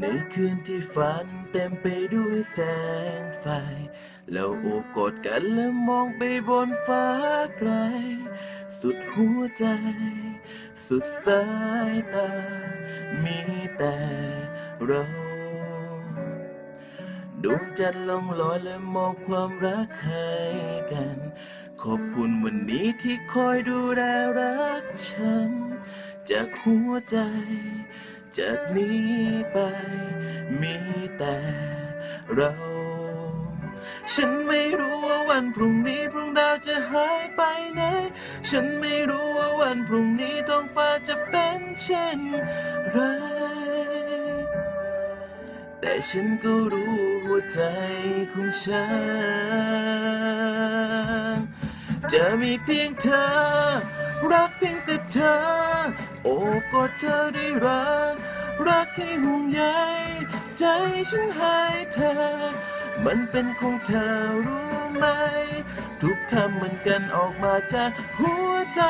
ในคืนที่ฝันเต็มไปด้วยแสงไฟเราโอบกอดกันและมองไปบนฟ้าไกล สุดหัวใจ สุดสายตา มีแต่เราดวงจันทร์ลงลอยและมอบความรักให้กัน ขอบคุณวันนี้ที่คอยดูแลรักฉัน จากหัวใจ จากนี้ไป มีแต่เรา ฉันไม่รู้ว่าวันพรุ่งนี้พรุ่งดาวจะหายไปไหน ฉันไม่รู้ว่าวันพรุ่งนี้ท้องฟ้าจะเป็นเช่นไร แต่ฉันก็รู้หัวใจของฉัน จะมีเพียงเธอ รักเพียงแต่เธอ โอ้กอดเธอได้รัก รักที่ห่วงใยใจฉันให้เธอ มันเป็นของเธอรู้ไหม ทุกคำเหมือนกันออกมาจากหัวใจ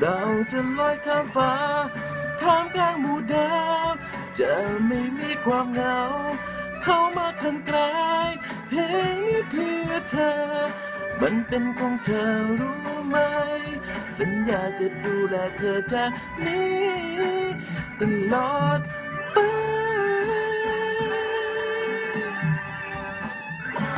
เราจะลอยข้ามฟ้าท่ามกลางหมู่ดาวจะไม่มีความเหงา เข้ามาขันไกลเพลงนี้เพื่อเธอ มันเป็นของเธอรู้ไหม สัญญาจะดูแลเธอจากนี้ตลอด